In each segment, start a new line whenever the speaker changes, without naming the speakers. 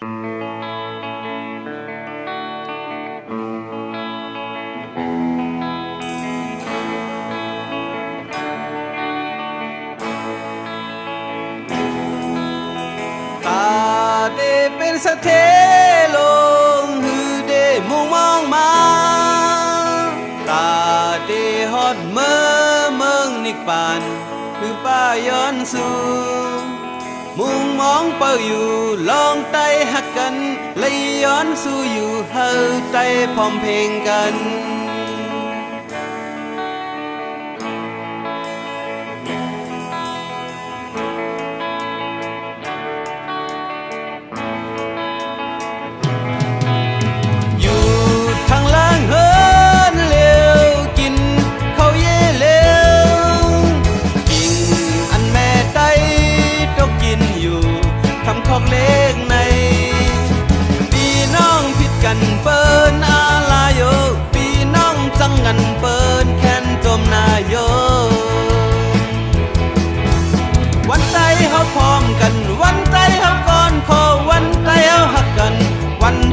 ตาเดเป็นสะเทลงฮือเดมุงมองมาตาเดฮอดเมื่อเมืองนิกปานคือป้าย้อนสู่ มุงมองเป้าอยู่ลองไตหักกันเลยย้อนสู่อยู่เฮาไตพร้อมเพลงกัน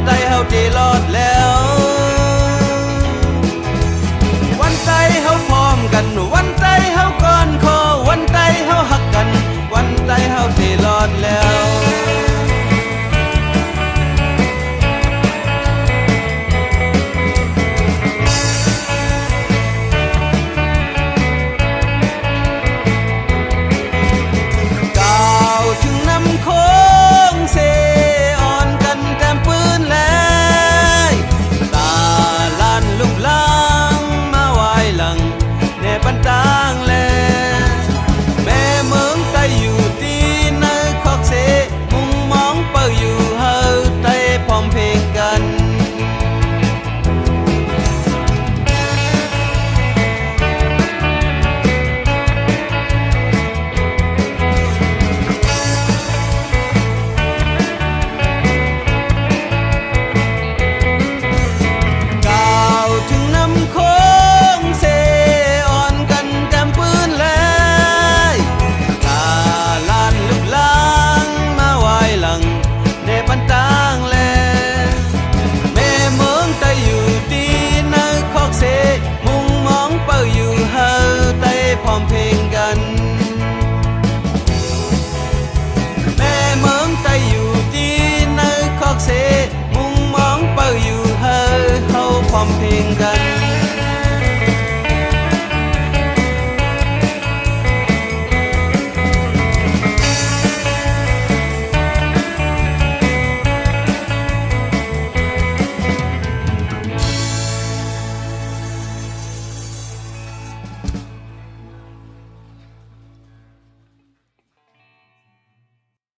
ไตเฮาเจรอดแล้ว meninggal